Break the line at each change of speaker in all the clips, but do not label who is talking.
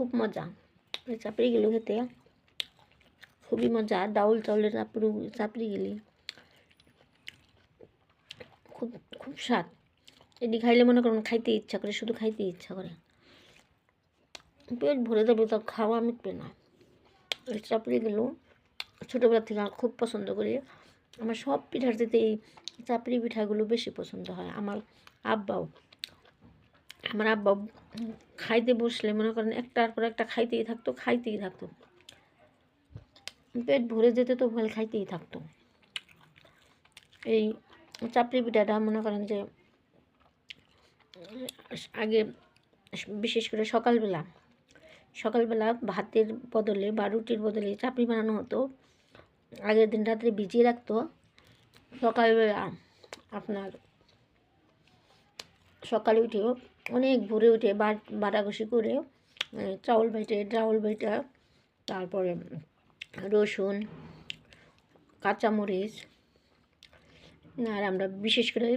খুব মজা। এই চাপড়িগুলো খেতে খুবই মজা। ডাউল চাউলের চাপড়ি, চাপড়িগুলি খুব খুব স্বাদ। এটি খাইলে মনে করেন খাইতে ইচ্ছা করে, শুধু খাইতে ইচ্ছা করে। পেট ভরে যাবে তা খাওয়া মিটবে না। এই চাপড়িগুলো ছোটোবেলা থেকে খুব পছন্দ করি। আমার সব পিঠার দিতে এই চাপড়ি পিঠাগুলো বেশি পছন্দ হয়। আমার আব্বাও, আমার আব্বা খাইতে বসলে মনে করেন একটার পর একটা খাইতেই থাকতো খাইতেই থাকতো। পেট ভরে যেতে তো ভালো, খাইতেই থাকতো। এই চাপড়ি পিঠাটা মনে করেন যে, আগে বিশেষ করে সকালবেলা সকালবেলা ভাতের বদলে বা রুটির বদলে চাপড়ি বানানো হতো। আগের দিন রাত্রে ভিজিয়ে রাখতো। সকালবেলা আপনার সকালে উঠেও অনেক ভোরে উঠে বাটাঘষি করে চাউল বেটে চাউল বেটা, তারপরে রসুন, কাঁচামরিচ, আর আমরা বিশেষ করে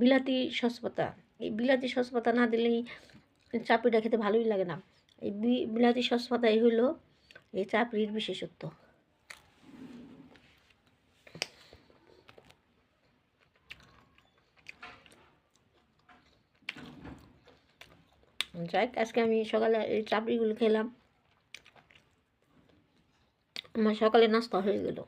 বিলাতি সসপাতা। এই বিলাতি সসপাতা না দিলেই চাপড়িটা খেতে ভালোই লাগে না। এই বিলাতি সসপাতাই হলো এই চাপড়ির বিশেষত্ব। যাই আজকে আমি সকালে এই চাপড়িগুলো খেলাম। আমার সকালে নাস্তা হয়ে গেল।